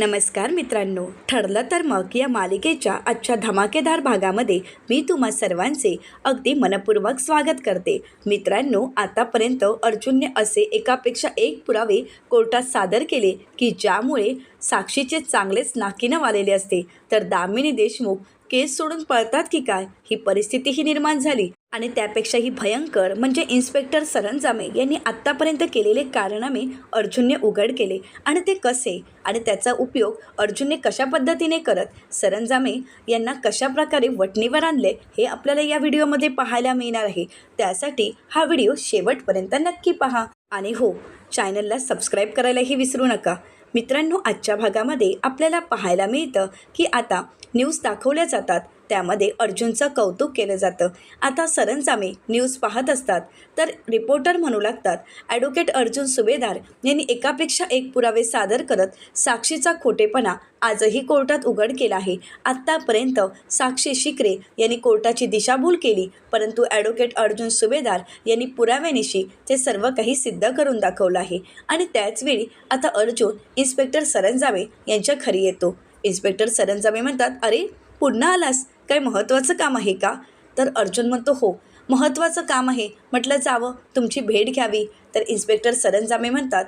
नमस्कार मित्रांनो. ठरलं तर मग या मालिकेच्या आजच्या धमाकेदार भागामध्ये मी तुम्हा सर्वांचे अगदी मनपूर्वक स्वागत करते. मित्रांनो आतापर्यंत अर्जुनने असे एकापेक्षा एक पुरावे कोर्टात सादर केले की ज्यामुळे साक्षीचे चांगलेच नाकीनं वालेले असते. तर दामिनी देशमुख केस सोडून पळतात की काय? ही परिस्थितीही निर्माण झाली. आणि त्यापेक्षाही भयंकर म्हणजे इन्स्पेक्टर सरंजामे यांनी आत्तापर्यंत केलेले कारनामे अर्जुनने उघड केले. आणि ते कसे? आणि त्याचा उपयोग अर्जुनने कशा पद्धतीने करत? सरंजामे यांना कशा प्रकारे वटणीवर आणले? हे आपल्याला या व्हिडिओमध्ये पाहायला मिळणार आहे. त्यासाठी हा व्हिडिओ शेवटपर्यंत नक्की पहा. आणि हो चॅनलला सबस्क्राईब करायलाही विसरू नका. मित्रांनो आजच्या भागामध्ये आपल्याला पाहायला मिळतं की आता न्यूज दाखवल्या जातात. त्यामध्ये अर्जुनचं कौतुक केलं जातं. आता सरंजामे न्यूज पाहत असतात तर रिपोर्टर म्हणू लागतात ॲडव्होकेट अर्जुन सुभेदार यांनी एकापेक्षा एक पुरावे सादर करत साक्षीचा खोटेपणा आजही कोर्टात उघड केला आहे. आत्तापर्यंत साक्षी शिकरे यांनी कोर्टाची दिशाभूल केली परंतु ॲडव्होकेट अर्जुन सुभेदार यांनी पुराव्यानिशी ते सर्व काही सिद्ध करून दाखवलं आहे. आणि त्याचवेळी आता अर्जुन इन्स्पेक्टर सरंजामे यांच्या घरी येतो. इन्स्पेक्टर सरंजामे म्हणतात अरे पुन्हा आलास? काय महत्त्वाचं काम आहे का? तर अर्जुन म्हणतो हो महत्त्वाचं काम आहे. म्हटलं जावं. तुमची भेट घ्यावी. तर इन्स्पेक्टर सरंजामे म्हणतात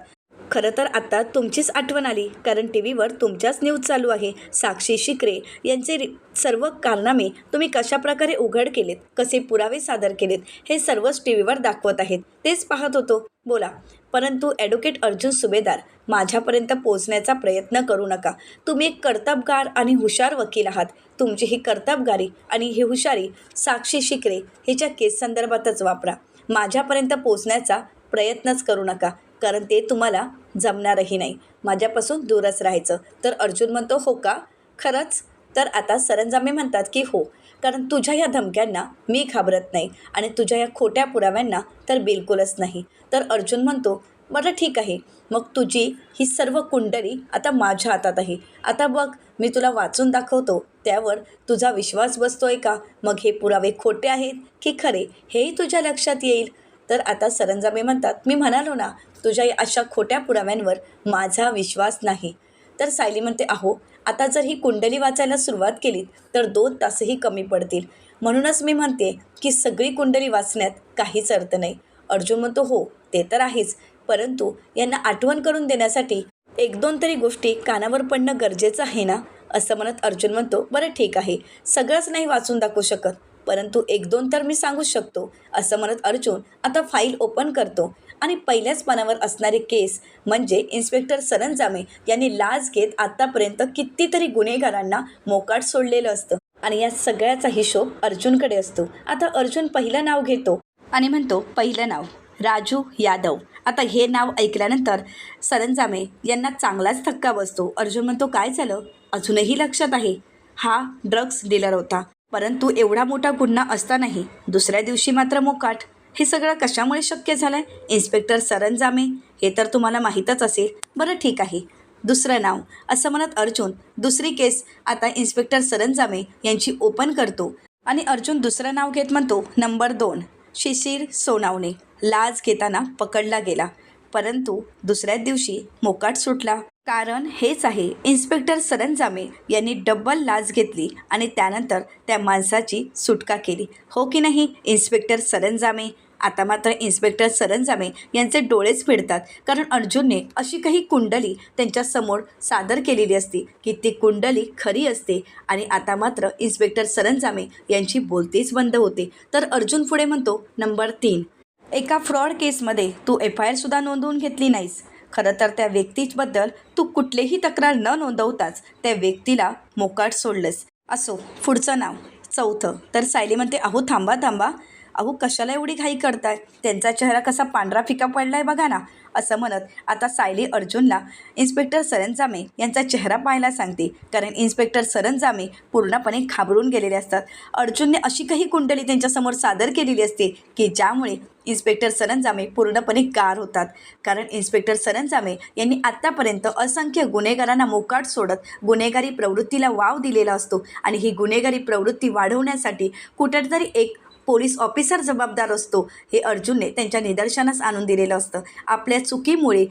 खरं तर आता तुमचीच आठवण आली कारण टी व्हीवर तुमच्याच न्यूज चालू आहे. साक्षी शिकरे यांचे सर्व कारनामे तुम्ही कशाप्रकारे उघड केलेत कसे पुरावे सादर केलेत हे सर्वच टी व्हीवर दाखवत आहेत. तेच पाहत होतो. बोला परंतु ॲडव्होकेट अर्जुन सुभेदार माझ्यापर्यंत पोचण्याचा प्रयत्न करू नका. तुम्ही एक कर्तबगार आणि हुशार वकील आहात. तुमची ही कर्तबगारी आणि ही हुशारी साक्षी शिकरे हिच्या केस संदर्भातच वापरा. माझ्यापर्यंत पोचण्याचा प्रयत्नच करू नका. कारण ते तुम्हाला जमणारही नाही. माझ्यापासून दूरच राहायचं. तर अर्जुन म्हणतो हो का? खरंच? तर आता सरंजामे म्हणतात की हो. कारण तुझ्या या धमक्यांना मी घाबरत नाही आणि तुझ्या या खोट्या पुराव्यांना तर बिलकुलच नाही. तर अर्जुन म्हणतो बरं ठीक आहे. मग तुझी ही सर्व कुंडली आता माझ्या हातात आहे. आता बघ मी तुला वाचून दाखवतो. त्यावर तुझा विश्वास बसतो आहे का? मग हे पुरावे खोटे आहेत की खरे? हेही तुझ्या लक्षात येईल. तर आता सरंजामे म्हणतात मी म्हणालो ना तुझ्या अशा खोट्या पुराव्यांवर माझा विश्वास नाही. तर सायली म्हणते अहो आता जर ही कुंडली वाचायला सुरुवात केली तर दोन तासही कमी पडतील. म्हणूनच मी म्हणते की सगळी कुंडली वाचण्यात काहीच अर्थ नाही. अर्जुन म्हणतो हो ते तर आहेच. परंतु यांना आठवण करून देण्यासाठी एक दोन तरी गोष्टी कानावर पडणं गरजेचं आहे ना? असं म्हणत अर्जुन म्हणतो बरं ठीक आहे. सगळंच नाही वाचून दाखवू शकत. परंतु एक दोन तर मी सांगू शकतो. असं म्हणत अर्जुन आता फाईल ओपन करतो आणि पहिल्याच पानावर असणारे केस म्हणजे इन्स्पेक्टर सरंजामे यांनी लाच घेत आत्तापर्यंत कितीतरी गुन्हेगारांना मोकाट सोडलेलं असतं. आणि या सगळ्याचा हिशोब अर्जुनकडे असतो. आता अर्जुन पहिलं नाव घेतो. आणि म्हणतो पहिलं नाव राजू यादव. आता हे नाव ऐकल्यानंतर सरंजामे यांना चांगलाच धक्का बसतो. अर्जुन म्हणतो काय झालं? अजूनही लक्षात आहे. हा ड्रग्स डीलर होता. परंतु एवढा मोठा गुन्हा असतानाही दुसऱ्या दिवशी मात्र मोकाट हे सगळं कशामुळे शक्य झालं आहे इन्स्पेक्टर सरंजामे? हे तर तुम्हाला माहीतच असेल. बरं ठीक आहे. दुसरं नाव. असं म्हणत अर्जुन दुसरी केस. आता इन्स्पेक्टर सरंजामे यांची ओपन करतो आणि अर्जुन दुसरं नाव घेत म्हणतो नंबर दोन शिशिर सोनावणे. लाच घेताना पकडला गेला. परंतु दुसऱ्याच दिवशी मोकाट सुटला. कारण हेच आहे इन्स्पेक्टर सरंजामे यांनी डब्बल लाच घेतली आणि त्यानंतर त्या माणसाची सुटका केली. हो की नाही इन्स्पेक्टर सरंजामे? आता मात्र इन्स्पेक्टर सरंजामे यांचे डोळेच फिरतात कारण अर्जुनने अशी काही कुंडली त्यांच्यासमोर सादर केलेली असते की ती कुंडली खरी असते आणि आता मात्र इन्स्पेक्टर सरंजामे यांची बोलतीच बंद होते. तर अर्जुन पुढे म्हणतो नंबर तीन एका फ्रॉड केसमध्ये तू एफ आय आरसुद्धा नोंदवून घेतली नाहीस. खरं तर त्या व्यक्तीबद्दल तू कुठलीही तक्रार न नोंदवताच त्या व्यक्तीला मोकाट सोडलंस. असो पुढचं नाव. चौथं. तर सायली म्हणते अहो थांबा थांबा. अहो कशाला एवढी घाई करताय? त्यांचा चेहरा कसा पांढरा फिका पडला आहे बघा ना. असं म्हणत आता सायली अर्जुनला इन्स्पेक्टर सरंजामे यांचा चेहरा पाहायला सांगते. कारण इन्स्पेक्टर सरंजामे पूर्णपणे घाबरून गेलेले असतात. अर्जुनने अशी काही कुंडली त्यांच्यासमोर सादर केलेली असते की ज्यामुळे इन्स्पेक्टर सरंजामे पूर्णपणे गार होतात. कारण इन्स्पेक्टर सरंजामे यांनी आत्तापर्यंत असंख्य गुन्हेगारांना मोकाट सोडत गुन्हेगारी प्रवृत्तीला वाव दिलेला असतो आणि ही गुन्हेगारी प्रवृत्ती वाढवण्यासाठी कुठेतरी एक पोलीस ऑफिसर जबाबदार असतो हे अर्जुनने त्यांच्या निदर्शनास आणून दिलेलं असतं. आपल्या चुकीमुळे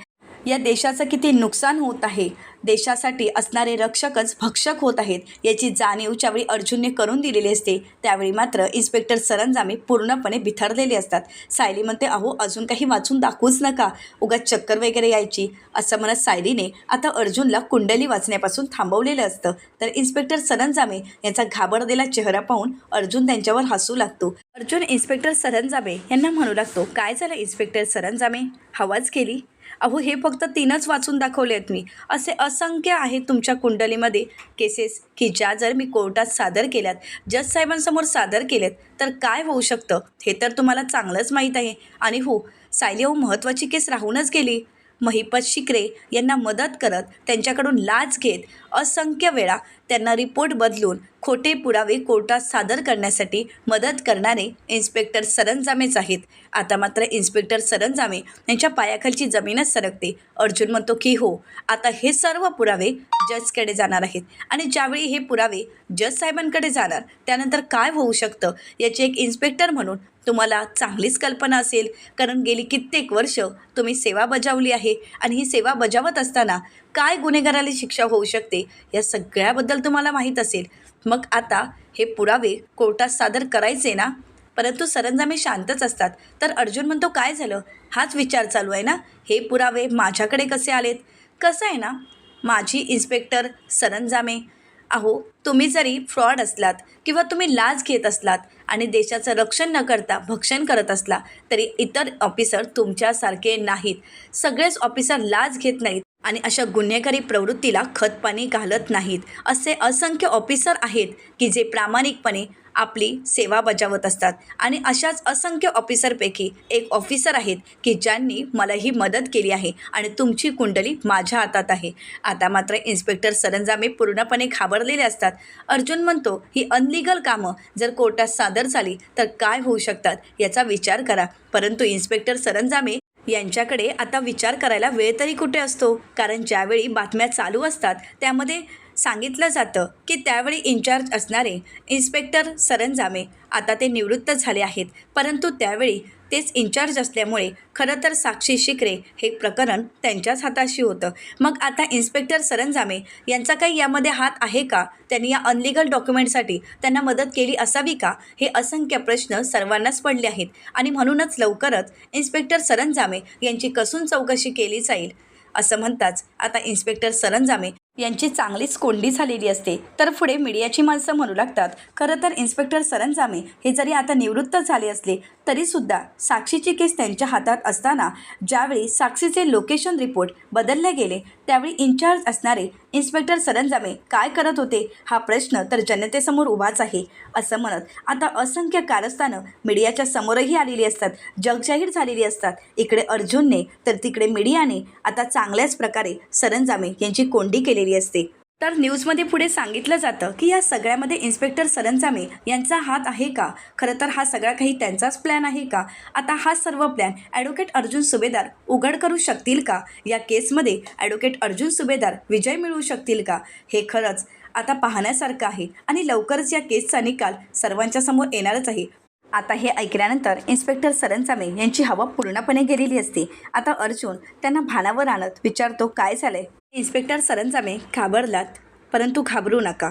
या देशाचं किती नुकसान होत आहे? देशासाठी असणारे रक्षकच भक्षक होत आहेत याची जाणीव ज्यावेळी अर्जुनने करून दिलेली असते त्यावेळी मात्र इन्स्पेक्टर सरंजामे पूर्णपणे बिथरलेले असतात. सायली म्हणते अहो अजून काही वाचून दाखवूच नका. उगाच चक्कर वगैरे यायची. असं म्हणत सायलीने आता अर्जुनला कुंडली वाचण्यापासून थांबवलेलं असतं. तर इन्स्पेक्टर सरंजामे यांचा घाबरलेला चेहरा पाहून अर्जुन त्यांच्यावर हसू लागतो. अर्जुन इन्स्पेक्टर सरंजामे यांना म्हणू लागतो काय झालं इन्स्पेक्टर सरंजामे? हवाच केली? अहो हे फक्त तीनच वाचून दाखवले आहेत मी. असे असंख्य आहेत तुमच्या कुंडलीमध्ये केसेस की ज्या जर मी कोर्टात सादर केल्यात जज साहेबांसमोर सादर केलेत तर काय होऊ शकतं? हे तर तुम्हाला चांगलंच माहीत आहे. आणि हो सायली अहो महत्त्वाची केस राहूनच गेली. महिपत शिकरे यांना मदत करत त्यांच्याकडून लाच घेत असंख्य वेळा त्यांना रिपोर्ट बदलून खोटे पुरावे कोर्टात सादर करण्यासाठी मदत करणारे इन्स्पेक्टर सरंजामेच आहेत. आता मात्र इन्स्पेक्टर सरंजामे यांच्या पायाखालची जमीनच सरकते. अर्जुन म्हणतो की हो आता हे सर्व पुरावे जजकडे जाणार आहेत आणि ज्यावेळी हे पुरावे जज साहेबांकडे जाणार त्यानंतर काय होऊ शकतं याची एक इन्स्पेक्टर म्हणून तुम्हाला चांगलीच कल्पना असेल. कारण गेली कित्येक वर्ष तुम्ही सेवा बजावली आहे आणि ही सेवा बजावत असताना काय गुन्हेगाराला शिक्षा होऊ शकते या सगळ्याबद्दल तुम्हाला माहीत असेल. मग आता हे पुरावे कोर्टात सादर करायचे ना? परंतु सरंजामे शांतच असतात. तर अर्जुन म्हणतो काय झालं? हाच विचार चालू आहे ना? हे पुरावे माझ्याकडे कसे आलेत? कसं आहे ना? माझी इन्स्पेक्टर सरंजामे अहो तुम्ही जरी फ्रॉड असलात किंवा तुम्ही लाच घेत असलात आणि देशाचं रक्षण न करता भक्षण करत असला तरी इतर ऑफिसर तुमच्यासारखे नाहीत. सगळेच ऑफिसर लाच घेत नाहीत आणि अशा गुन्हेगारी प्रवृत्तीला खतपाणी घालत नाहीत. असे असंख्य ऑफिसर आहेत की जे प्रामाणिकपणे आपली सेवा बजावत असतात. आणि अशाच असंख्य ऑफिसरपैकी एक ऑफिसर आहेत की ज्यांनी मला ही मदत केली आहे आणि तुमची कुंडली माझ्या हातात आहे. आता मात्र इन्स्पेक्टर सरंजामे पूर्णपणे घाबरलेले असतात. अर्जुन म्हणतो ही अनलिगल कामं जर कोर्टात सादर झाली तर काय होऊ शकतात याचा विचार करा. परंतु इन्स्पेक्टर सरंजामे यांच्याकडे आता विचार करायला वेळ तरी कुठे असतो? कारण ज्यावेळी बातम्या चालू असतात त्यामध्ये सांगितलं जातं की त्यावेळी इन्चार्ज असणारे इन्स्पेक्टर सरंजामे आता ते निवृत्त झाले आहेत. परंतु त्यावेळी तेच इन्चार्ज असल्यामुळे खरं तर साक्षी शिकरे हे प्रकरण त्यांच्याच हाताशी होतं. मग आता इन्स्पेक्टर सरंजामे यांचा काही यामध्ये हात आहे का? त्यांनी या अनलिगल डॉक्युमेंटसाठी त्यांना मदत केली असावी का? हे असंख्य प्रश्न सर्वांनाच पडले आहेत. आणि म्हणूनच लवकरच इन्स्पेक्टर सरंजामे यांची कसून चौकशी केली जाईल? असं म्हणताच आता इन्स्पेक्टर सरंजामे यांची चांगलीच कोंडी झालेली असते. तर पुढे मीडियाची माणसं म्हणू लागतात खरं तर इन्स्पेक्टर सरंजामे हे जरी आता निवृत्त झाले असले तरीसुद्धा साक्षीची केस त्यांच्या हातात असताना ज्यावेळी साक्षीचे लोकेशन रिपोर्ट बदलले गेले त्यावेळी इन्चार्ज असणारे इन्स्पेक्टर सरंजामे काय करत होते हा प्रश्न तर जनतेसमोर उभाच आहे. असं म्हणत आता असंख्य कारस्थानं मीडियाच्या समोरही आलेली असतात. जगजाहीर झालेली असतात. इकडे अर्जुनने तर तिकडे मीडियाने आता चांगल्याच प्रकारे सरंजामे यांची कोंडी केलेली असते. तर न्यूजमध्ये पुढे सांगितलं जातं की या सगळ्यामध्ये इन्स्पेक्टर सरंजामे यांचा हात आहे का? खरं तर हा सगळा काही त्यांचाच प्लॅन आहे का? आता हा सर्व प्लॅन ॲडव्होकेट अर्जुन सुभेदार उघड करू शकतील का? या केसमध्ये ॲडव्होकेट अर्जुन सुभेदार विजय मिळवू शकतील का? हे खरंच आता पाहण्यासारखं आहे आणि लवकरच या केसचा निकाल सर्वांच्या समोर येणारच आहे. आता हे ऐकल्यानंतर इन्स्पेक्टर सरंजामे यांची हवा पूर्णपणे गेलेली असते. आता अर्जुन त्यांना भानावर आणत विचारतो काय झालंय? इन्स्पेक्टर सरंजामे घाबरलात परंतु घाबरू नका.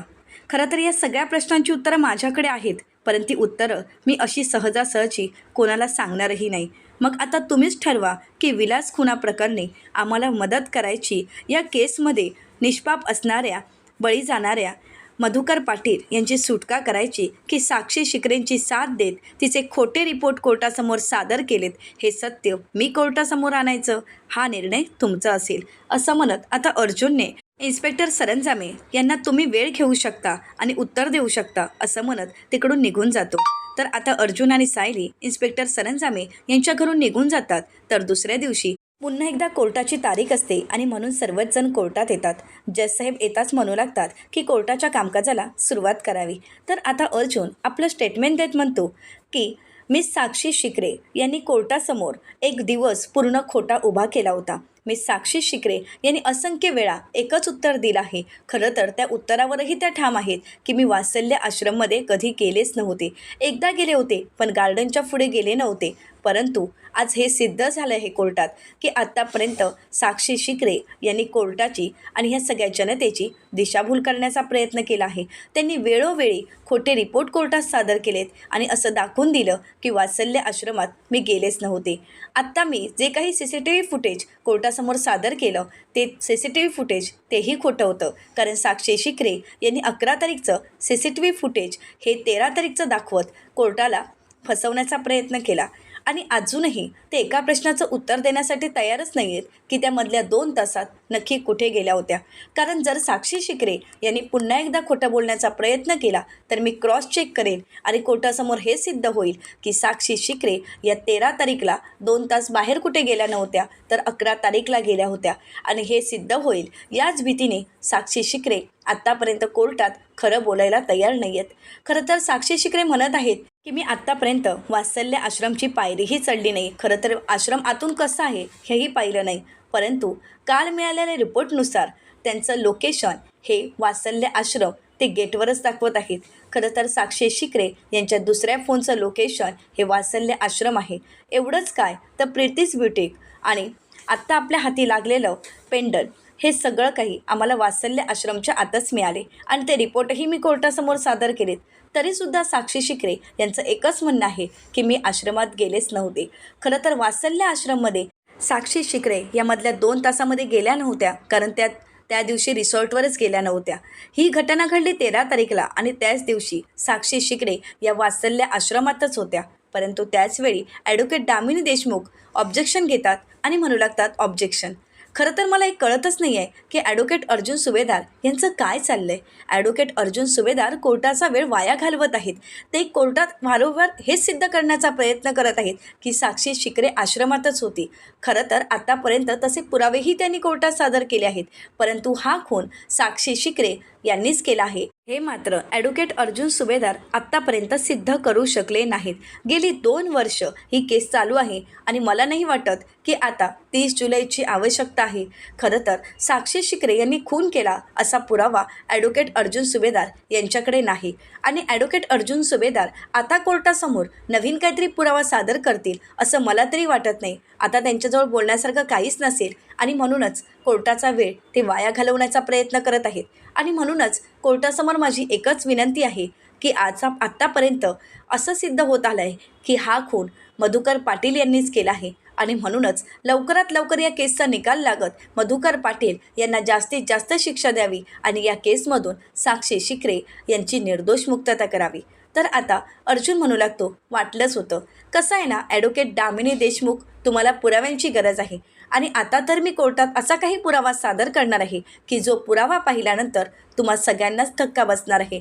खरं तर या सगळ्या प्रश्नांची उत्तरं माझ्याकडे आहेत परंतु ती उत्तरं मी अशी सहजासहजी कोणाला सांगणारही नाही. मग आता तुम्हीच ठरवा की विलास खुना प्रकरणी आम्हाला मदत करायची या केसमध्ये निष्पाप असणाऱ्या बळी जाणाऱ्या मधुकर पाटील यांची सुटका करायची की साक्षी शिकरेंची साथ देत तिचे खोटे रिपोर्ट कोर्टासमोर सादर केलेत हे सत्य मी कोर्टासमोर आणायचं? हा निर्णय तुमचा असेल. असं म्हणत आता अर्जुनने इन्स्पेक्टर सरंजामे यांना तुम्ही वेळ घेऊ शकता आणि उत्तर देऊ शकता असं म्हणत तिकडून निघून जातो. तर आता अर्जुन आणि सायली इन्स्पेक्टर सरंजामे यांच्या घरून निघून जातात. तर दुसऱ्या दिवशी पुन्हा एकदा कोर्टाची तारीख असते आणि म्हणून सर्वच जण कोर्टात येतात. जजसाहेब येताच म्हणू लागतात की कोर्टाच्या कामकाजाला सुरुवात करावी. तर आता अर्जुन आपलं स्टेटमेंट देत म्हणतो की मिस साक्षी शिकरे यांनी कोर्टासमोर एक दिवस पूर्ण खोटा उभा केला होता. मिस साक्षी शिकरे यांनी असंख्य वेळा एकच उत्तर दिलं आहे. खरं तर त्या उत्तरावरही त्या ठाम आहेत की मी वात्सल्य आश्रममध्ये कधी गेलेच नव्हते. एकदा गेले होते पण गार्डनच्या पुढे गेले नव्हते. परंतु आज हे सिद्ध झालं आहे कोर्टात की आत्तापर्यंत साक्षी शिकरे यांनी कोर्टाची आणि ह्या सगळ्या जनतेची दिशाभूल करण्याचा प्रयत्न केला आहे. त्यांनी वेळोवेळी खोटे रिपोर्ट कोर्टात सादर केलेत आणि असं दाखवून दिलं की वात्सल्य आश्रमात मी गेलेच नव्हते. आत्ता मी जे काही C C T V footage कोर्टासमोर सादर केलं ते C C T V footage तेही खोटं होतं. कारण साक्षी शिकरे यांनी अकरा तारीखचं C C T V footage हे तेरा तारीखचं दाखवत कोर्टाला फसवण्याचा प्रयत्न केला. आणि अजूनही ते एका प्रश्नाचं उत्तर देण्यासाठी तयारच नाही आहेत की त्यामधल्या दोन तासात नक्की कुठे गेल्या होत्या. कारण जर साक्षी शिकरे यांनी पुन्हा एकदा खोटं बोलण्याचा प्रयत्न केला तर मी क्रॉस चेक करेन आणि कोर्टासमोर हे सिद्ध होईल की साक्षी शिकरे या तेरा तारीखला दोन तास बाहेर कुठे गेल्या नव्हत्या तर अकरा तारीखला गेल्या होत्या. आणि हे सिद्ध होईल याच भीतीने साक्षी शिकरे आत्तापर्यंत कोर्टात खरं बोलायला तयार नाही आहेत खरं तर साक्षी शिकरे म्हणत आहेत की मी आत्तापर्यंत वात्सल्य आश्रमची पायरीही चढली नाही. खरं तर आश्रम आतून कसं आहे हेही पाहिलं नाही. परंतु काल मिळालेल्या रिपोर्टनुसार त्यांचं लोकेशन हे वात्सल्य आश्रम ते गेटवरच दाखवत आहेत. खरं तर साक्षी शिकरे यांच्या दुसऱ्या फोनचं लोकेशन हे वात्सल्य आश्रम आहे. एवढंच काय तर प्रीतीस ब्युटिक आणि आत्ता आपल्या हाती लागलेलं पेंडल हे सगळं काही आम्हाला वात्सल्य आश्रमच्या आतच मिळाले. आणि ते रिपोर्टही मी कोर्टासमोर सादर केलेत. तरीसुद्धा साक्षी शिकरे यांचं एकच म्हणणं आहे की मी आश्रमात गेलेच नव्हते. खरं तर वासल्य आश्रममध्ये साक्षी शिकरे यामधल्या दोन तासामध्ये गेल्या नव्हत्या कारण त्या त्या दिवशी रिसॉर्टवरच गेल्या नव्हत्या. ही घटना घडली तेरा तारीखला आणि त्याच दिवशी साक्षी शिकरे या वासल्य आश्रमातच होत्या. परंतु त्याचवेळी ॲडव्होकेट दामिनी देशमुख ऑब्जेक्शन घेतात आणि म्हणू लागतात ऑब्जेक्शन खरं तर मला एक कळतच नाही आहे की ॲडव्होकेट अर्जुन सुभेदार यांचं काय चाललं आहे ॲडव्होकेट अर्जुन सुभेदार कोर्टाचा वेळ वाया घालवत आहेत. ते कोर्टात वारंवार हेच सिद्ध करण्याचा प्रयत्न करत आहेत की साक्षी शिकरे आश्रमातच होती. खरं तर आतापर्यंत तसे पुरावेही त्यांनी कोर्टात सादर केले आहेत. परंतु हा खून साक्षी शिकरे यांनीच केला आहे. हे मात्र ॲडव्होकेट अर्जुन सुभेदार आत्तापर्यंत सिद्ध करू शकले नाहीत. गेली दोन वर्ष ही केस चालू आहे आणि मला नाही वाटत की आता तीस जुलैची आवश्यकता आहे. खरं तर साक्षी शिकरे यांनी खून केला असा पुरावा ॲडव्होकेट अर्जुन सुभेदार यांच्याकडे नाही. आणि ॲडव्होकेट अर्जुन सुभेदार आता कोर्टासमोर नवीन काहीतरी पुरावा सादर करतील असं मला तरी वाटत नाही. आता त्यांच्याजवळ बोलण्यासारखं काहीच नसेल आणि म्हणूनच कोर्टाचा वेळ ते वाया घालवण्याचा प्रयत्न करत आहेत. आणि म्हणूनच कोर्टासमोर माझी एकच विनंती आहे की आज आत्तापर्यंत असं सिद्ध होत आलं आहे की हा खून मधुकर पाटील यांनीच केला आहे. आणि म्हणूनच लवकरात लवकर या केसचा निकाल लागत मधुकर पाटील यांना जास्तीत जास्त शिक्षा द्यावी आणि या केसमधून साक्षी शिकरे यांची निर्दोष मुक्तता करावी. तर आता अर्जुन म्हणू लागतो वाटलंच होतं. कसं आहे ना ॲडव्होकेट दामिनी देशमुख तुम्हाला पुराव्यांची गरज आहे. आणि आता तर मी कोर्टात असा काही पुरावा सादर करणार आहे की जो पुरावा पाहिल्यानंतर तुम्हा सगळ्यांनाच धक्का बसणार आहे.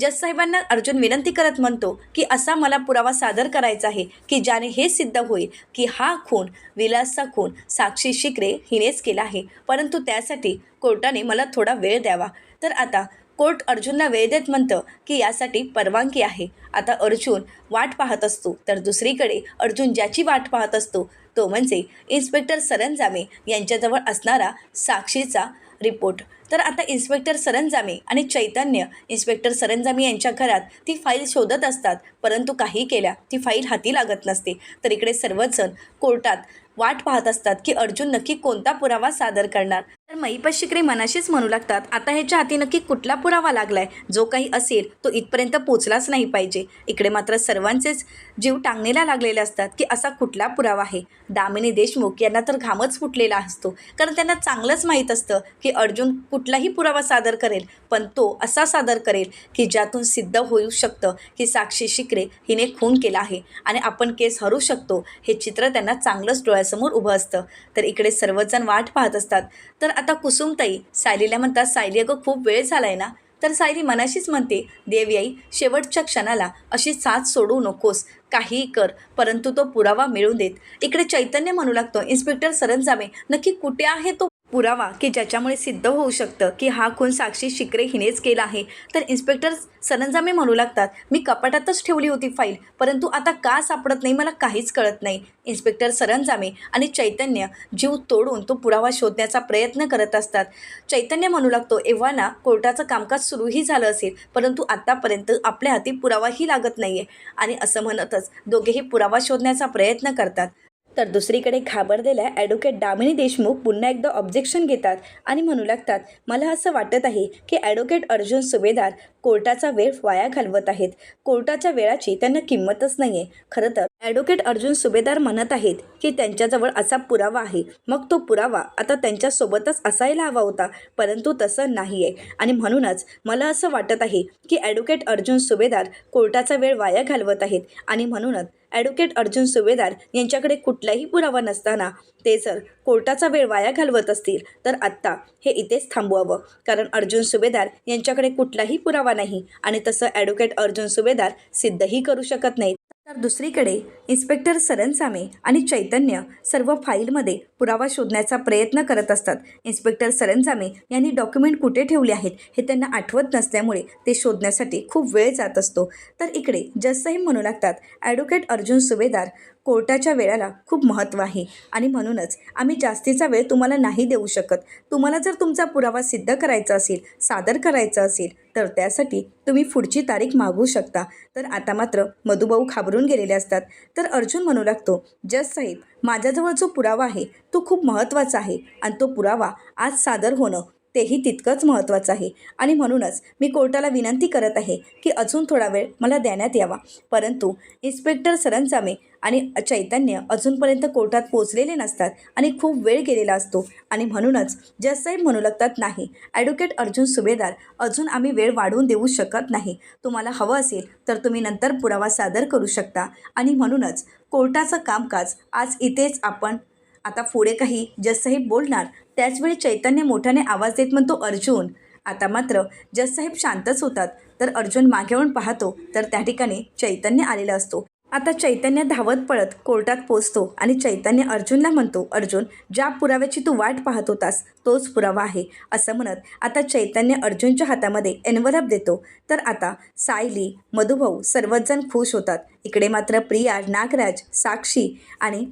जज साहेबांना अर्जुन विनंती करत म्हणतो की असा मला पुरावा सादर करायचा आहे की ज्याने हे सिद्ध होईल की हा खून विलासचा खून साक्षी शिकरे हिनेच केला आहे. परंतु त्यासाठी कोर्टाने मला थोडा वेळ द्यावा. तर आता कोर्ट अर्जुनला वेळ देत म्हणतं की यासाठी परवानगी आहे. आता अर्जुन वाट पाहत असतो. तर दुसरीकडे अर्जुन ज्याची वाट पाहत असतो तो म्हणजे इन्स्पेक्टर सरंजामे यांच्याजवळ असणारा साक्षीचा रिपोर्ट. तर आता इन्स्पेक्टर सरंजामे आणि चैतन्य इन्स्पेक्टर सरंजामे यांच्या घरात ती फाईल शोधत असतात परंतु काही केल्या ती फाईल हाती लागत नसते. तर इकडे सर्वजण कोर्टात वाट पाहत असतात की अर्जुन नक्की कोणता पुरावा सादर करणार. तर महिपत शिकरे मनाशीच म्हणू लागतात आता ह्याच्या हाती नक्की कुठला पुरावा लागलाय? जो काही असेल तो इथपर्यंत पोचलाच नाही पाहिजे. इकडे मात्र सर्वांचेच जीव टांगणीला लागलेले असतात की असा कुठला पुरावा आहे? दामिनी देशमुख यांना तर घामच फुटलेला असतो कारण त्यांना चांगलंच माहीत असतं की अर्जुन कुठ कुठलाही पुरावा सादर करेल पण तो असा सादर करेल की ज्यातून सिद्ध होऊ शकतं की साक्षी शिकरे हिने खून केला आहे. आणि आपण केस हरू शकतो हे चित्र त्यांना चांगलंच डोळ्यासमोर उभं असतं. तर इकडे सर्वजण वाट पाहत असतात. तर आता कुसुमताई सायलीला म्हणतात सायली अगं खूप वेळ झाला आहे ना? तर सायली मनाशीच म्हणते देवयाई शेवटच्या क्षणाला अशी साथ सोडू नकोस काहीही कर परंतु तो पुरावा मिळून देत. इकडे चैतन्य म्हणू लागतो इन्स्पेक्टर सरंजामे नक्की कुठे आहे तो पुरावा की ज्याच्यामुळे सिद्ध होऊ शकतं की हा खून साक्षी शिकरे हिनेच केला आहे. तर इन्स्पेक्टर सरंजामे म्हणू लागतात मी कपाटातच ठेवली होती फाईल परंतु आता का सापडत नाही मला काहीच कळत नाही. इन्स्पेक्टर सरंजामे आणि चैतन्य जीव तोडून तो पुरावा शोधण्याचा प्रयत्न करत असतात. चैतन्य म्हणू लागतो एव्हाना कोर्टाचं कामकाज सुरूही झालं असेल परंतु आत्तापर्यंत आपल्या हाती पुरावाही लागत नाही आहे आणि असं म्हणतच दोघेही पुरावा शोधण्याचा प्रयत्न करतात. तर दुसरीकडे घाबरलेल्या ॲडव्होकेट दामिनी देशमुख पुन्हा एकदा ऑब्जेक्शन घेतात आणि म्हणू लागतात मला असं वाटत आहे की ॲडव्होकेट अर्जुन सुभेदार कोर्टाचा वेळ वाया घालवत आहेत. कोर्टाच्या वेळाची त्यांना किंमतच नाही आहे खरं तर ॲडव्होकेट अर्जुन सुभेदार म्हणत आहेत की त्यांच्याजवळ असा पुरावा आहे. मग तो पुरावा आता त्यांच्यासोबतच असायला हवा होता परंतु तसं नाही आहे आणि म्हणूनच मला असं वाटत आहे की ॲडव्होकेट अर्जुन सुभेदार कोर्टाचा वेळ वाया घालवत आहेत. आणि म्हणूनच ॲडव्होकेट अर्जुन सुभेदार यांच्याकडे कुठलाही पुरावा नसताना ते जर कोर्टाचा वेळ वाया घालवत असतील तर आत्ता हे इथेच थांबवावं. कारण अर्जुन सुभेदार यांच्याकडे कुठलाही पुरावा नाही आणि तसं ॲडव्होकेट अर्जुन सुभेदार सिद्धही करू शकत नाहीत. तर दुसरीकडे इन्स्पेक्टर सरनसामे आणि चैतन्य सर्व फाईलमध्ये पुरावा शोधण्याचा प्रयत्न करत असतात. इन्स्पेक्टर सरनसामे यांनी डॉक्युमेंट कुठे ठेवले आहेत हे त्यांना आठवत नसल्यामुळे ते शोधण्यासाठी खूप वेळ जात असतो. तर इकडे जज साहेब म्हणू लागतात ॲडव्होकेट अर्जुन सुभेदार कोर्टाच्या वेळाला खूप महत्त्व आहे. आणि म्हणूनच आम्ही जास्तीचा वेळ तुम्हाला नाही देऊ शकत. तुम्हाला जर तुमचा पुरावा सिद्ध करायचा असेल सादर करायचा असेल तर त्यासाठी तुम्ही पुढची तारीख मागू शकता. तर आता मात्र मधुभाऊ घाबरून गेलेले असतात. तर अर्जुन म्हणू लागतो जज साहेब माझ्याजवळ जो पुरावा आहे तो खूप महत्त्वाचा आहे. आणि तो पुरावा आज सादर होणं तेही तितकंच महत्त्वाचं आहे. आणि म्हणूनच मी कोर्टाला विनंती करत आहे की अजून थोडा वेळ मला देण्यात यावा. परंतु इन्स्पेक्टर सरंजामे आणि चैतन्य अजूनपर्यंत कोर्टात पोचलेले नसतात आणि खूप वेळ गेलेला असतो. आणि म्हणूनच जजसाहेब म्हणू लागतात नाही ॲडव्होकेट अर्जुन सुभेदार अजून आम्ही वेळ वाढवून देऊ शकत नाही. तुम्हाला हवं असेल तर तुम्ही नंतर पुरावा सादर करू शकता. आणि म्हणूनच कोर्टाचं कामकाज आज इथेच आपण आता पुढे काही जजसाहेब बोलणार त्याचवेळी चैतन्य मोठ्याने आवाज देत म्हणतो अर्जुन. आता मात्र जजसाहेब शांतच होतात तर अर्जुन मागेवरून पाहतो तर त्या ठिकाणी चैतन्य आलेला असतो. आता चैतन्य धावत पळत कोर्टात पोचतो आणि चैतन्य अर्जुनला म्हणतो अर्जुन ज्या पुराव्याची तू वाट पाहत होतास तोच पुरावा आहे. असं म्हणत आता चैतन्य अर्जुनच्या हातामध्ये एनवरप देतो. तर आता सायली मधुभाऊ सर्वच जण खुश होतात. इकडे मात्र प्रिया नागराज साक्षी आणि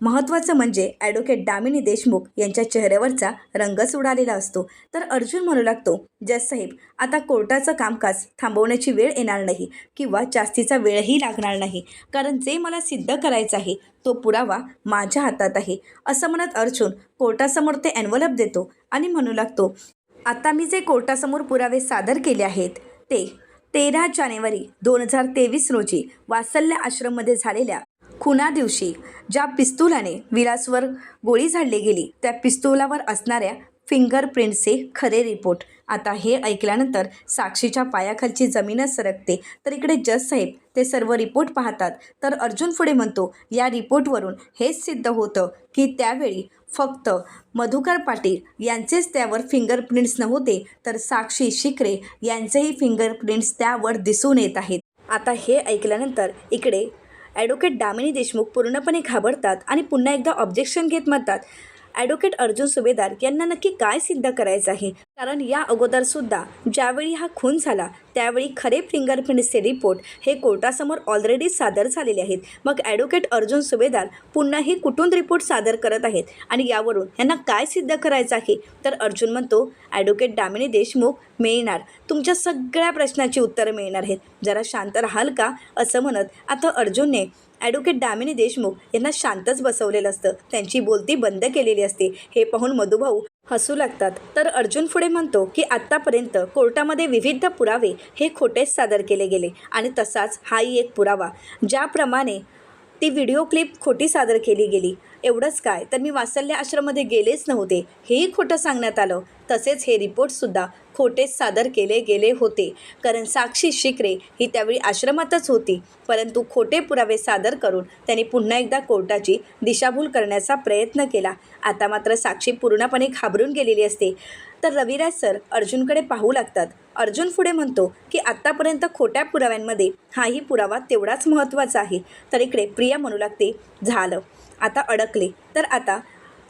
महत्त्वाचं म्हणजे ॲडव्होकेट दामिनी देशमुख यांच्या चेहऱ्यावरचा रंगच उडालेला असतो. तर अर्जुन म्हणू लागतो जजसाहेब आता कोर्टाचं कामकाज थांबवण्याची वेळ येणार नाही किंवा जास्तीचा वेळही लागणार नाही. कारण जे मला सिद्ध करायचं आहे तो पुरावा माझ्या हातात आहे. असं म्हणत अर्जुन कोर्टासमोर ते एनवलप देतो आणि म्हणू लागतो आता मी जे कोर्टासमोर पुरावे सादर केले आहेत ते तेरा जानेवारी दोन हजार तेवीस रोजी वात्सल्य आश्रममध्ये झालेल्या खुना दिवशी ज्या पिस्तुलाने विलासवर गोळी झाडली गेली त्या पिस्तुलावर असणाऱ्या फिंगरप्रिंटचे खरे रिपोर्ट. आता हे ऐकल्यानंतर साक्षीच्या पायाखालची जमीनच सरकते. तर इकडे जज साहेब ते सर्व रिपोर्ट पाहतात. तर अर्जुन पुढे म्हणतो या रिपोर्टवरून हेच सिद्ध होतं की त्यावेळी फक्त मधुकर पाटील यांचेच त्यावर फिंगरप्रिंट्स नव्हते तर साक्षी शिकरे यांचेही फिंगरप्रिंट्स त्यावर दिसून येत आहेत. आता हे ऐकल्यानंतर इकडे ॲडव्होकेट दामिनी देशमुख पूर्णपणे घाबरतात आणि पुन्हा एकदा ऑब्जेक्शन घेत म्हणतात. ॲडव्होकेट अर्जुन सुभेदार यांना नक्की काय सिद्ध करायचं आहे? कारण या अगोदरसुद्धा ज्यावेळी हा खून झाला त्यावेळी खरे फिंगरप्रिंट्सचे रिपोर्ट हे कोर्टासमोर ऑलरेडी सादर झालेले आहेत. मग ॲडव्होकेट अर्जुन सुभेदार पुन्हाही कुठून रिपोर्ट सादर करत आहेत आणि यावरून यांना काय सिद्ध करायचं आहे? तर अर्जुन म्हणतो ॲडव्होकेट दामिनी देशमुख मिळणार. तुमच्या सगळ्या प्रश्नाची उत्तरं मिळणार आहेत. जरा शांत राहाल का? असं म्हणत आता अर्जुनने ॲडव्होकेट दामिनी देशमुख यांना शांतच बसवलेलं असतं. त्यांची बोलती बंद केलेली असते. हे पाहून मधुभाऊ हसू लागतात. तर अर्जुन पुढे म्हणतो की आत्तापर्यंत कोर्टामध्ये विविध पुरावे हे खोटेच सादर केले गेले आणि तसाच हाही एक पुरावा ज्याप्रमाणे ती व्हिडिओ क्लिप खोटी सादर केली गेली. एवढंच काय? तर मी वासल्या आश्रममध्ये गेलेच नव्हते. हेही खोटं सांगण्यात आलं. तसेच हे रिपोर्टसुद्धा खोटेच सादर केले गेले होते. कारण साक्षी शिकरे ही त्यावेळी आश्रमातच होती. परंतु खोटे पुरावे सादर करून त्यांनी पुन्हा एकदा कोर्टाची दिशाभूल करण्याचा प्रयत्न केला. आता मात्र साक्षी पूर्णपणे घाबरून गेलेली असते. तर रविराज सर अर्जुनकडे पाहू लागतात. अर्जुन पुढे म्हणतो की आत्तापर्यंत खोट्या पुराव्यांमध्ये हाही पुरावा तेवढाच महत्त्वाचा आहे. तर इकडे प्रिया म्हणू लागते झालं. आता अडकले. तर आता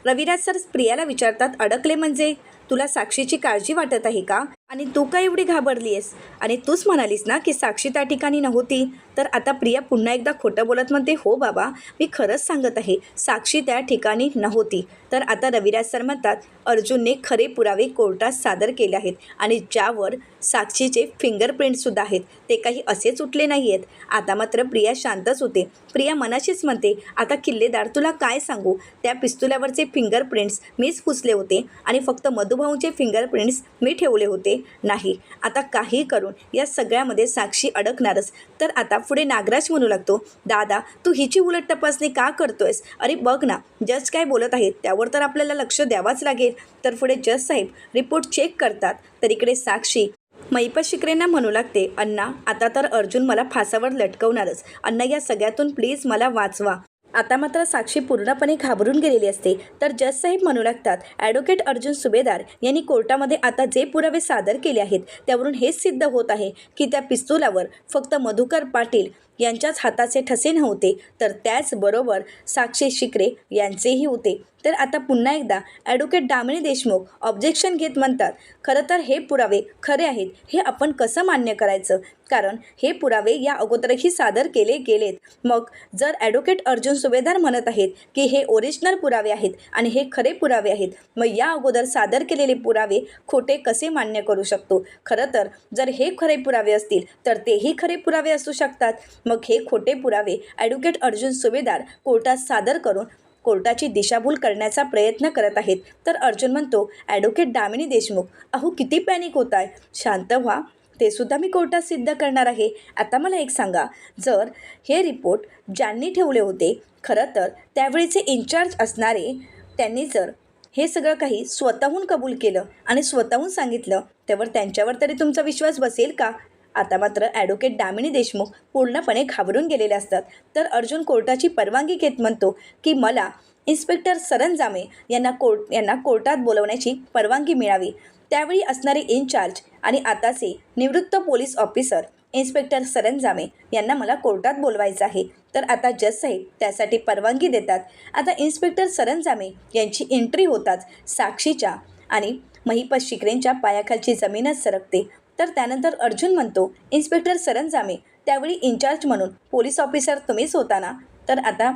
रविराज सर प्रियाला विचारतात अडकले म्हणजे? तुला साक्षीची काळजी वाटत आहे का? आणि तू का एवढी घाबरली आहेस आणि तूच म्हणालीस ना की साक्षी त्या ठिकाणी नव्हती? तर आता प्रिया पुन्हा एकदा खोटं बोलत म्हणते हो बाबा मी खरंच सांगत आहे साक्षी त्या ठिकाणी नव्हती. तर आता रविराज सर म्हणतात अर्जुनने खरे पुरावे कोर्टात सादर केले आहेत आणि ज्यावर साक्षीचे फिंगरप्रिंटसुद्धा आहेत ते काही असेच उठले नाही आहेत आता मात्र प्रिया शांतच होते. प्रिया मनाशीच म्हणते आता किल्लेदार तुला काय सांगू? त्या पिस्तुल्यावरचे फिंगरप्रिंट्स मीच पुसले होते आणि फक्त मधुभाऊंचे फिंगरप्रिंट्स मी ठेवले होते. नाही आता काही करून या सगळ्यामध्ये साक्षी अडकणारच. तर आता पुढे नागराज म्हणू लागतो दादा तू हिची उलट तपासणी का करतोयस? अरे बघ ना जज काय बोलत आहेत त्यावर तर आपल्याला लक्ष द्यावाच लागेल. तर पुढे जज साहेब रिपोर्ट चेक करतात तर इकडे साक्षी महिपत शिकरेंना म्हणू लागते अण्णा आता तर अर्जुन मला फासावर लटकवणारच. अण्णा या सगळ्यातून प्लीज मला वाचवा. आता मात्र साक्षी पूर्णपणे घाबरून गेलेली असते. तर जज साहेब म्हणू लागतात ॲडव्होकेट अर्जुन सुभेदार यांनी कोर्टामध्ये आता जे पुरावे सादर केले आहेत त्यावरून हेच सिद्ध होत आहे की त्या पिस्तुलावर फक्त मधुकर पाटील यांच्याच हाताचे ठसे नव्हते तर त्याचबरोबर साक्षी शिकरे यांचेही होते. तर आता पुन्हा एकदा ॲडव्होकेट दामिनी देशमुख ऑब्जेक्शन घेत म्हणतात खरं तर हे पुरावे खरे आहेत हे आपण कसं मान्य करायचं? कारण हे पुरावे या अगोदरही सादर केले गेलेत. मग जर ॲडव्होकेट अर्जुन सुभेदार म्हणत आहेत की हे ओरिजिनल पुरावे आहेत आणि हे खरे पुरावे आहेत मग या अगोदर सादर केलेले पुरावे खोटे कसे मान्य करू शकतो? खरं तर जर हे खरे पुरावे असतील तर तेही खरे पुरावे असू शकतात. मग हे खोटे पुरावे ॲडव्होकेट अर्जुन सुभेदार कोर्टात सादर करून कोर्टाची दिशाभूल करण्याचा प्रयत्न करत आहेत. तर अर्जुन म्हणतो ॲडव्होकेट दामिनी देशमुख अहो किती पॅनिक होत आहे शांत व्हा. ते सुद्धा मी कोर्टात सिद्ध करणार आहे. आता मला एक सांगा. जर हे रिपोर्ट ज्यांनी ठेवले होते खरं तर त्यावेळीचे इन्चार्ज असणारे त्यांनी जर हे सगळं काही स्वतःहून कबूल केलं आणि स्वतःहून सांगितलं तेव्हा त्यांच्यावर तरी तुमचा विश्वास बसेल का? आता मात्र ॲडव्होकेट दामिनी देशमुख पूर्णपणे घाबरून गेलेले असतात. तर अर्जुन कोर्टाची परवानगी घेत म्हणतो की मला इन्स्पेक्टर सरंजामे यांना कोर्ट यांना कोर्टात बोलवण्याची परवानगी मिळावी. त्यावेळी असणारे इन्चार्ज आणि आताचे निवृत्त पोलीस ऑफिसर इन्स्पेक्टर सरंजामे यांना मला कोर्टात बोलवायचं आहे. तर आता जज साहेब त्यासाठी परवानगी देतात. आता इन्स्पेक्टर सरंजामे यांची एंट्री होताच साक्षीच्या आणि महिपत शिकरेंच्या पायाखालची जमीनच सरकते. तर त्यानंतर अर्जुन म्हणतो इन्स्पेक्टर सरंजामे त्यावेळी इन्चार्ज म्हणून पोलीस ऑफिसर तुम्हीच होता ना? तर आता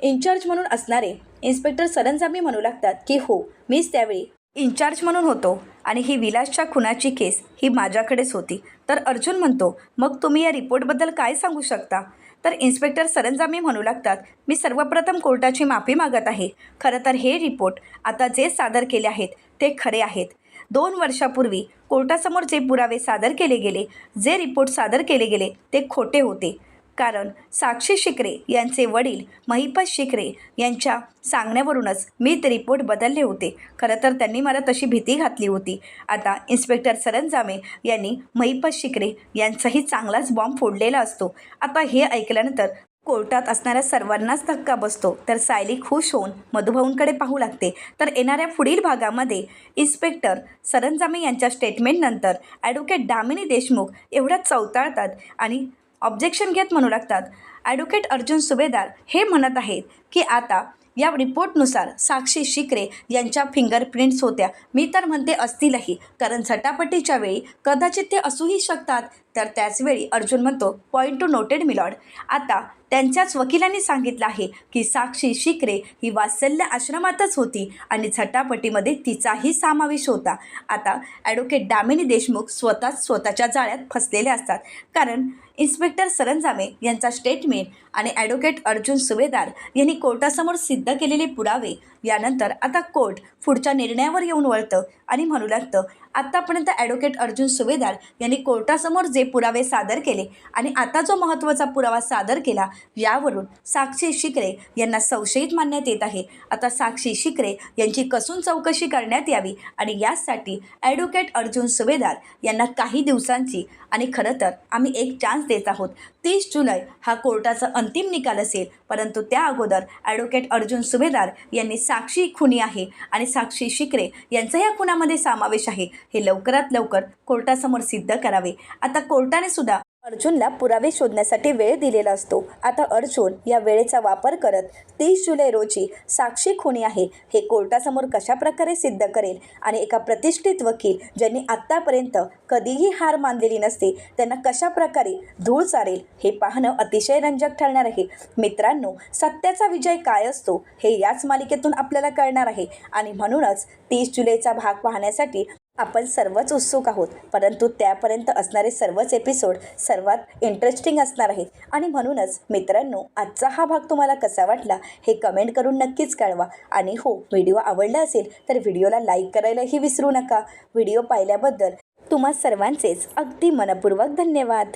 इन्चार्ज म्हणून असणारे इन्स्पेक्टर सरंजामे म्हणू लागतात की हो मीच त्यावेळी इन्चार्ज म्हणून होतो आणि ही विलासच्या खुनाची केस ही माझ्याकडेच होती. तर अर्जुन म्हणतो मग तुम्ही या रिपोर्टबद्दल काय सांगू शकता? तर इन्स्पेक्टर सरंजामी म्हणू लागतात मी सर्वप्रथम कोर्टाची माफी मागत आहे. खरं तर हे रिपोर्ट आता जे सादर केले आहेत ते खरे आहेत. दोन वर्षापूर्वी कोर्टासमोर जे पुरावे सादर केले गेले जे रिपोर्ट सादर केले गेले ते खोटे होते. कारण साक्षी शिकरे यांचे वडील महिपत शिकरे यांच्या सांगण्यावरूनच मी ते रिपोर्ट बदलले होते. खरं तर त्यांनी मला तशी भीती घातली होती. आता इन्स्पेक्टर सरंजामे यांनी महिपत शिकरे यांचाही चांगलाच बॉम्ब फोडलेला असतो. आता हे ऐकल्यानंतर कोर्टात असणाऱ्या सर्वांनाच धक्का बसतो. तर सायली खुश होऊन मधुभाऊंकडे पाहू लागते. तर येणाऱ्या पुढील भागामध्ये इन्स्पेक्टर सरंजामे यांच्या स्टेटमेंटनंतर ॲडव्होकेट दामिनी देशमुख एवढ्या चवताळतात आणि ऑब्जेक्शन घेत म्हणू लागतात. ॲडव्होकेट अर्जुन सुभेदार हे म्हणत आहेत की आता या रिपोर्टनुसार साक्षी शिकरे यांच्या फिंगरप्रिंट्स होत्या. मी तर म्हणते असतीलही कारण झटापटीच्या वेळी कदाचित ते असूही शकतात. तर त्याचवेळी अर्जुन म्हणतो पॉईंट टू नोटेड मिलॉड आता त्यांच्याच वकिलांनी सांगितलं आहे की साक्षी शिकरे ही वात्सल्य आश्रमातच होती आणि झटापटीमध्ये तिचाही समावेश होता. आता ॲडव्होकेट दामिनी देशमुख स्वतःच स्वतःच्या जाळ्यात फसलेले असतात. कारण इन्स्पेक्टर सरंजामे यांचा स्टेटमेंट आणि ॲडव्होकेट अर्जुन सुभेदार यांनी कोर्टासमोर सिद्ध केलेले पुरावे यानंतर आता कोर्ट पुढच्या निर्णयावर येऊन वळतं आणि म्हणू लागतं आत्तापर्यंत ॲडव्होकेट अर्जुन सुभेदार यांनी कोर्टासमोर जे पुरावे सादर केले आणि आता जो महत्त्वाचा पुरावा सादर केला यावरून साक्षी शिकरे यांना संशयित मानण्यात येत आहे. आता साक्षी शिकरे यांची कसून चौकशी करण्यात यावी आणि यासाठी ॲडव्होकेट अर्जुन सुभेदार यांना काही दिवसांची आणि खरं तर आम्ही एक चान्स देत आहोत. तीस जुलै हा कोर्टाचा अंतिम निकाल असेल परंतु त्या अगोदर ॲडव्होकेट अर्जुन सुभेदार यांनी साक्षी खुनी आहे आणि साक्षी शिकरे यांचा या खुनामध्ये समावेश आहे. हे लवकरात लवकर कोर्टासमोर सिद्ध करावे. आता कोर्टाने सुद्धा अर्जुनला पुरावे शोधण्यासाठी वेळ दिलेला असतो. आता अर्जुन या वेळेचा वापर करत तीस जुलै रोजी साक्षी खुनी आहे. हे कोर्टासमोर कशाप्रकारे सिद्ध करेल आणि एका प्रतिष्ठित वकील ज्यांनी आत्तापर्यंत कधीही हार मानलेली नसते त्यांना कशाप्रकारे धूळ चारेल हे पाहणं अतिशय रंजक ठरणार आहे. मित्रांनो सत्याचा विजय काय असतो हे याच मालिकेतून आपल्याला कळणार आहे आणि म्हणूनच तीस जुलैचा भाग पाहण्यासाठी आपण सर्वच उत्सुक आहोत परंतु त्यापर्यंत असणारे सर्वच एपिसोड सर्वात इंटरेस्टिंग असणार आहेत. आणि म्हणूनच मित्रांनो आजचा हा भाग तुम्हाला कसा वाटला हे कमेंट करून नक्कीच कळवा. आणि हो व्हिडिओ आवडला असेल तर व्हिडिओला लाईक करायलाही विसरू नका. व्हिडिओ पाहिल्याबद्दल तुम्हा सर्वांचेच अगदी मनपूर्वक धन्यवाद.